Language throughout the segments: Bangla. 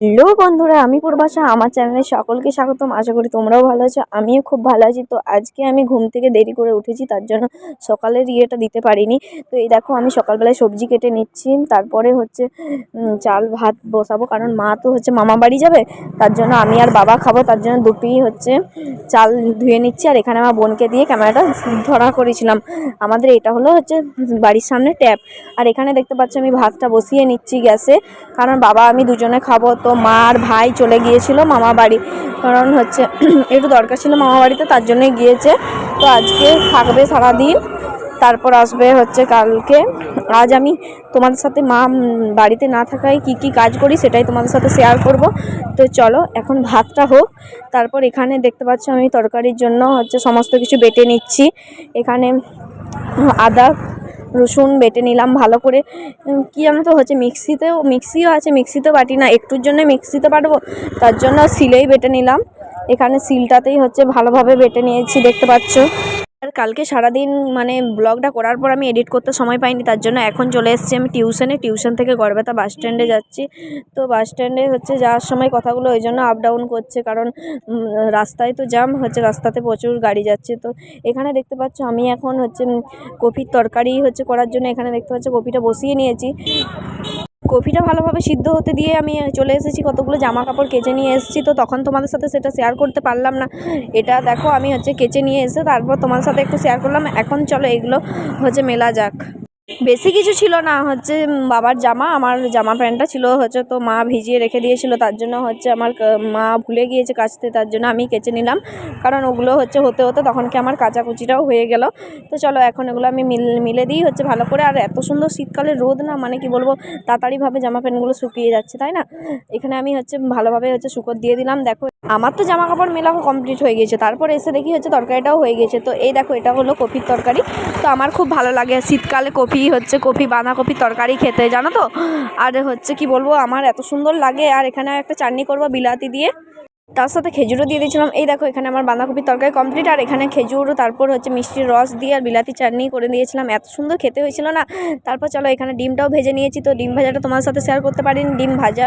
হ্যালো বন্ধুরা, আমি পূর্বাশা। আমার চ্যানেলে সকলকে স্বাগতম। আশা করি তোমরাও ভালো আছো। আমিও খুব ভালো আছি। তো আজকে আমি ঘুম থেকে দেরি করে উঠেছি, তার জন্য সকালের ইয়েটা দিতে পারিনি। তো এই দেখো, আমি সকালবেলায় সবজি কেটে নিচ্ছি। তারপরে হচ্ছে চাল ভাত বসাবো। কারণ মা তো হচ্ছে মামা বাড়ি যাবে, তার জন্য আমি আর বাবা খাব। তার জন্য দুটোই হচ্ছে চাল ধুয়ে নিচ্ছি। আর এখানে আমার বোনকে দিয়ে ক্যামেরাটা ধরা করেছিলাম। আমাদের এটা হলো হচ্ছে বাড়ির সামনে ট্যাপ। আর এখানে দেখতে পাচ্ছ, আমি ভাতটা বসিয়ে নিচ্ছি গ্যাসে। কারণ বাবা, আমি দুজনে খাব তো মা আর ভাই চলে গিয়েছিল মামা বাড়ি। কারণ হচ্ছে একটু দরকার ছিল মামা বাড়িতে, তার জন্যই গিয়েছে। তো আজকে থাকবে সারাদিন, তারপর আসবে হচ্ছে কালকে। আজ আমি তোমাদের সাথে মা বাড়িতে না থাকায় কি কি কাজ করি সেটাই তোমাদের সাথে শেয়ার করব। তো চলো, এখন ভাতটা হোক। তারপর এখানে দেখতে পাচ্ছ আমি তরকারির জন্য হচ্ছে সমস্ত কিছু বেটে নিচ্ছি। এখানে আদা রসুন বেটে নিলাম ভালো করে। কি জানো তো হচ্ছে, মিক্সিতেও, মিক্সিও আছে, মিক্সিতেও বাটি না, একটুর জন্য মিক্সিতে বাটবো তার জন্য সিলেই বেটে নিলাম। এখানে সিলটাতেই হচ্ছে ভালোভাবে বেটে নিয়েছি, দেখতে পাচ্ছ। কালকে সারাদিন মানে ব্লগটা করার পর আমি এডিট করতে সময় পাইনি, তার জন্য এখন চলে এসেছি আমি টিউশনে। টিউশন থেকে গড়বেতা বাস স্ট্যান্ডে যাচ্ছি। তো বাস স্ট্যান্ডে হচ্ছে যাওয়ার সময় কথাগুলো ওই জন্য আপ ডাউন করছে, কারণ রাস্তায় তো জ্যাম হচ্ছে, রাস্তাতে প্রচুর গাড়ি যাচ্ছে। তো এখানে দেখতে পাচ্ছ আমি এখন হচ্ছে কপির তরকারি হচ্ছে করার জন্য এখানে দেখতে পাচ্ছ কপিটা বসিয়ে নিয়েছি। কপিটা ভালোভাবে সিদ্ধ হতে দিয়ে আমি চলে এসেছি, কতগুলো জামা কাপড় কেচে নিয়ে এসেছি। তো তখন তোমাদের সাথে সেটা শেয়ার করতে পারলাম না। এটা দেখো, আমি হচ্ছে কেচে নিয়ে এসে তারপর তোমার সাথে একটু শেয়ার করলাম। এখন চলো এগুলো হচ্ছে মেলা যাক। বেশি কিছু ছিল না, হচ্ছে বাবার জামা, আমার জামা প্যান্টটা ছিল, হচ্ছে, তো মা ভিজিয়ে রেখে দিয়েছিল, তার জন্য হচ্ছে আমার মা ভুলে গিয়েছে কাচতে, তার জন্য আমি কেচে নিলাম। কারণ ওগুলো হচ্ছে হতে হতে তখন কি আমার কাচাকুচিটাও হয়ে গেল। তো চলো, এখন এগুলো আমি মিল, মিলে দিই, হচ্ছে, ভালো করে। আর এত সুন্দর শীতকালে রোদ না মানে কি বলব, তাড়াতাড়িভাবে জামা প্যান্টগুলো শুকিয়ে যাচ্ছে, তাই না? এখানে আমি হচ্ছে ভালোভাবে হচ্ছে শুকোর দিয়ে দিলাম, দেখো। আমার তো জামা কাপড় মেলা কমপ্লিট হয়ে গিয়েছে, তারপর এসে দেখি হচ্ছে তরকারিটাও হয়ে গেছে তো এই দেখো, এটা হলো কপির তরকারি। তো আমার খুব ভালো লাগে শীতকালে কপি হচ্ছে কপি বাঁধাকপির তরকারি খেতে, জানো তো? আর হচ্ছে কি বলব, আমার এত সুন্দর লাগে, আর এখানে একটা চাটনি করব বিলাতি দিয়ে। তার সাথে খেজুরও দিয়ে দিয়েছিলাম। এই দেখো, এখানে আমার বাঁধাকপির তরকারি কমপ্লিট আর এখানে খেজুর, তারপর হচ্ছে মিষ্টির রস দিয়ে আর বিলাতি চাটনি করে দিয়েছিলাম। এত সুন্দর খেতে হয়েছিল না? তারপর চলো, এখানে ডিমটাও ভেজে নিয়েছি। তো ডিম ভাজাটা তোমার সাথে শেয়ার করতে পারিনি। ডিম ভাজা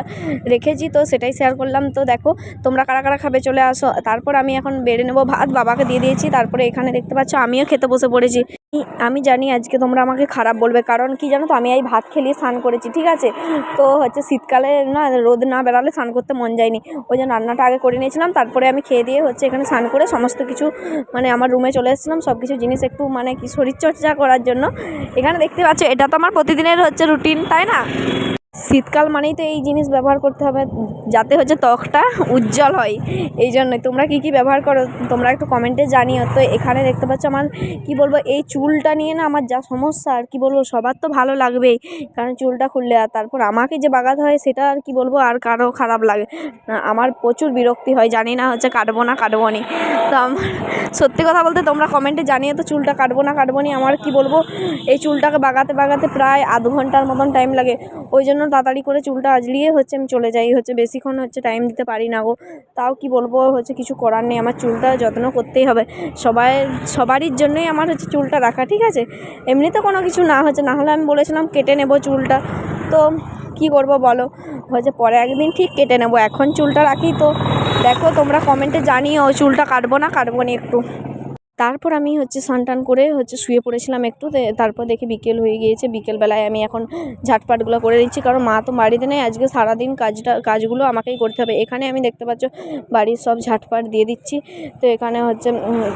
রেখেছি, তো সেটাই শেয়ার করলাম। তো দেখো, তোমরা কারা কারা খাবে চলে আসো। তারপর আমি এখন বেড়ে নেব ভাত। বাবাকে দিয়ে দিয়েছি। তারপরে এখানে দেখতে পাচ্ছ, আমিও খেতে বসে পড়েছি। আমি জানি আজকে তোমরা আমাকে খারাপ বলবে, কারণ কি জানো তো, আমি এই ভাত খেলিয়ে স্নান করেছি, ঠিক আছে? তো হচ্ছে শীতকালে না, রোদ না বেড়ালে স্নান করতে মন যায়নি। ওই জন্য রান্নাটা আগে করে নিয়েছিলাম, তারপরে আমি খেয়ে দিয়ে হচ্ছে এখানে স্নান করে সমস্ত কিছু মানে আমার রুমে চলে এসেছিলাম সব কিছু জিনিস একটু মানে কি শরীরচর্চা করার জন্য। এখানে দেখতে পাচ্ছ, এটা তো আমার প্রতিদিনের হচ্ছে রুটিন তাই না? শীতকাল মানেই তো এই জিনিস ব্যবহার করতে হবে, যাতে হচ্ছে ত্বকটা উজ্জ্বল হয়। এই জন্যই তোমরা কি কি ব্যবহার করো? তোমরা একটু কমেন্টে জানিও। তো এখানে দেখতে পাচ্ছ আমার, কি বলব, এই চুলটা নিয়ে না আমার যা সমস্যা, আর কি বলব, সবার তো ভালো লাগবেই। কারণ চুলটা খুললে আর তারপর আমাকে যে বাগাতে হয়, সেটা আর কি বলব, আর কারও খারাপ লাগে আমার প্রচুর বিরক্তি হয়, জানি না হচ্ছে কাটবো না কাটবো নি। তো আমার, সত্যি কথা বলতে তোমরা কমেন্টে জানিয়ে তো চুলটা কাটবো না কাটবো নি। আমার কি বলব, এই চুলটাকে বাগাতে বাগাতে প্রায় আধ ঘণ্টার মতন টাইম লাগে। ওই জন্য তাড়াতাড়ি করে চুলটা আজলিয়ে হচ্ছে আমি চলে যাই। হচ্ছে বেশিক্ষণ হচ্ছে টাইম দিতে পারি না গো। তাও কি বলব, হচ্ছে কিছু করার নেই। আমার চুলটা যত্ন করতেই হবে। সবাই, সবারই জন্যই আমার হচ্ছে চুলটা রাখা, ঠিক আছে? এমনিতে কোনো কিছু না হচ্ছে। না হলে আমি বলেছিলাম কেটে নেব চুলটা। তো কি করব বলো? হচ্ছে পরে একদিন ঠিক কেটে নেব। এখন চুলটা রাখি তো। দেখো তোমরা কমেন্টে জানিও, চুলটা কাটবো না কাটবো না একটু। তারপর আমি হচ্ছে স্নান টান করে হচ্ছে শুয়ে পড়েছিলাম একটু তারপর দেখি বিকেল হয়ে গিয়েছে। বিকেলবেলায় আমি এখন ঝাটপাটগুলো করে নিচ্ছি কারণ মা তো বাড়িতে নেই। আজকে সারাদিন কাজটা, কাজগুলো আমাকেই করতে হবে। এখানে আমি দেখতে পাচ্ছ বাড়ির সব ঝাটপাট দিয়ে দিচ্ছি। তো এখানে হচ্ছে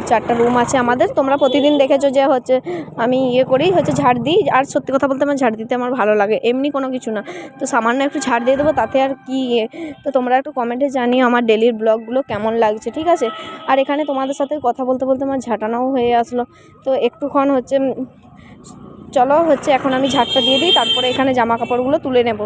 চারটা রুম আছে আমাদের। তোমরা প্রতিদিন দেখেছ যে হচ্ছে আমি ইয়ে করেই হচ্ছে ঝাড় দিই। আর সত্যি কথা বলতে আমার ঝাড় দিতে আমার ভালো লাগে, এমনি কোনো কিছু না। তো সামান্য একটু ঝাড় দিয়ে দেবো, তাতে আর কি ইয়ে। তো তোমরা একটু কমেন্টে জানিও আমার ডেলির ব্লগগুলো কেমন লাগছে, ঠিক আছে? আর এখানে তোমাদের সাথে কথা বলতে বলতে আমার ঝাঁটানোও হয়ে আসলো। তো একটুক্ষণ হচ্ছে, চলো হচ্ছে এখন আমি ঝাঁটটা দিয়ে দিই, তারপরে এখানে জামা কাপড়গুলো তুলে নেব।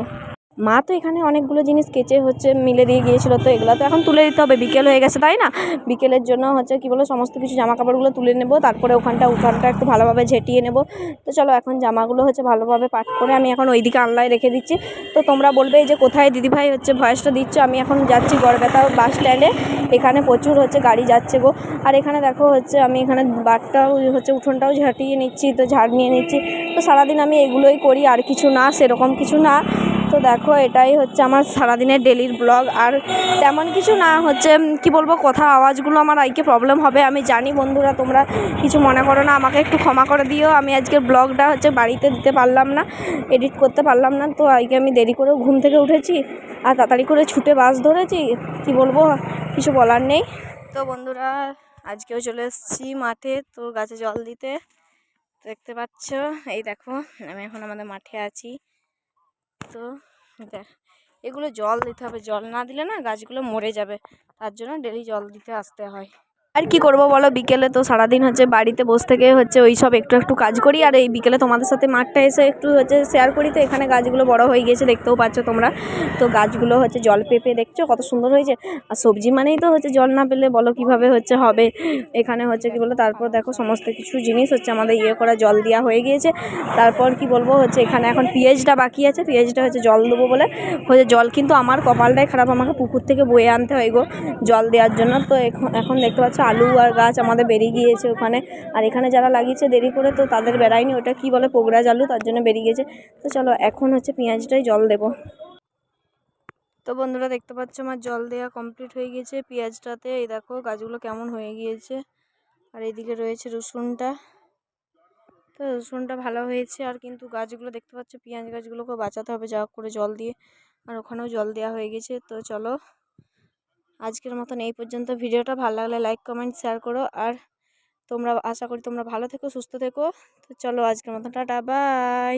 মা তো এখানে অনেকগুলো জিনিস কেচে হচ্ছে মিলে দিয়ে গিয়েছিল, তো এগুলো তো এখন তুলে দিতে হবে। বিকেল হয়ে গেছে, তাই না? বিকেলের জন্য হচ্ছে কি বলো, সমস্ত কিছু জামা কাপড়গুলো তুলে নেব, তারপরে ওখানটা উঠানটা একটু ভালোভাবে ঝেঁটিয়ে নেব। তো চলো, এখন জামাগুলো হচ্ছে ভালোভাবে পাট করে আমি এখন ওইদিকে আনলায় রেখে দিচ্ছি। তো তোমরা বলবে যে কোথায় দিদিভাই হচ্ছে ভয়েসটা দিচ্ছ? আমি এখন যাচ্ছি গড়বেতা বাস স্ট্যান্ডে। এখানে প্রচুর হচ্ছে গাড়ি যাচ্ছে গো। আর এখানে দেখো হচ্ছে আমি এখানে বাটটাও হচ্ছে উঠোনটাও ঝাঁটিয়ে নিচ্ছি, তো ঝাড় নিয়ে নিচ্ছি। তো সারাদিন আমি এগুলোই করি, আর কিছু না, সেরকম কিছু না। তো দেখো, এটাই হচ্ছে আমার সারাদিনের ডেলির ব্লগ আর তেমন কিছু না, হচ্ছে কি বলব, কথা আওয়াজগুলো আমার আইকে প্রবলেম হবে, আমি জানি বন্ধুরা, তোমরা কিছু মনে করো না, আমাকে একটু ক্ষমা করে দিও। আমি আজকের ব্লগটা হচ্ছে বাড়িতে দিতে পারলাম না এডিট করতে পারলাম না, তো আজকে আমি দেরি করেও ঘুম থেকে উঠেছি, আর তাড়াতাড়ি করে ছুটে বাস ধরেছি, কি বলব, কিছু বলার নেই। তো বন্ধুরা, আজকেও চলে এসেছি মাঠে, তো গাছে জল দিতে, দেখতে পাচ্ছ, এই দেখো, আমি এখন আমাদের মাঠে আছি। তো দেখ, এগুলো জল দিতে হবে। জল না দিলে না গাছগুলো মরে যাবে। তার জন্য ডেলি জল দিতে আসতে হয়। আর কি করব বলো? বিকেলে তো সারাদিন হচ্ছে বাড়িতে বসে থেকে হচ্ছে ওই সব একটু একটু কাজ করি। আর এই বিকেলে তোমাদের সাথে মাঠটা এসে একটু হচ্ছে শেয়ার করি তো, এখানে গাছগুলো বড় হয়ে গিয়েছে, দেখতেও পাচ্ছ তোমরা। তো গাছগুলো হচ্ছে জল পেপে দেখছ কত সুন্দর হয়েছে? আর সবজি মানেই তো হচ্ছে জল না পেলে বলো কীভাবে হচ্ছে হবে? এখানে হচ্ছে কি বলো? তারপর দেখো সমস্ত কিছু জিনিস হচ্ছে আমাদের ইয়ে করা জল দেওয়া হয়ে গিয়েছে। তারপর কি বলব? হচ্ছে এখানে এখন পেঁয়াজটা বাকি আছে, পেঁয়াজটা হচ্ছে জল দেবো বলে। হচ্ছে জল কিন্তু আমার কপালটাই খারাপ, আমাকে পুকুর থেকে বয়ে আনতে হয় গো জল দেওয়ার জন্য। তো এখন এখন দেখতে পাচ্ছ আলু আর গাছ আমাদের বেরিয়ে গিয়েছে ওখানে। আর এখানে যারা লাগিয়েছে দেরি করে তো তাদের বেড়ায়নি, ওটা কি বলে পোগরাজ আলু তার জন্য বেরিয়ে গিয়েছে। তো চলো, এখন হচ্ছে পেঁয়াজটাই জল দেবো। তো বন্ধুরা, দেখতে পাচ্ছ আমার জল দেওয়া কমপ্লিট হয়ে গিয়েছে। পেঁয়াজটাতে এই দেখো গাছগুলো কেমন হয়ে গিয়েছে। আর এইদিকে রয়েছে রসুনটা। তো রসুনটা ভালো হয়েছে, আর কিন্তু গাছগুলো দেখতে পাচ্ছ, পেঁয়াজ গাছগুলোকে বাঁচাতে হবে, যা করে জল দিয়ে। আর ওখানেও জল দেওয়া হয়ে গেছে। তো চলো আজকের মতন এই পর্যন্ত। ভিডিওটা ভালো লাগলে লাইক কমেন্ট শেয়ার করো। আর তোমরা, আশা করি তোমরা ভালো থেকো, সুস্থ থেকো। তো চলো আজকের মতন, টাটা বাই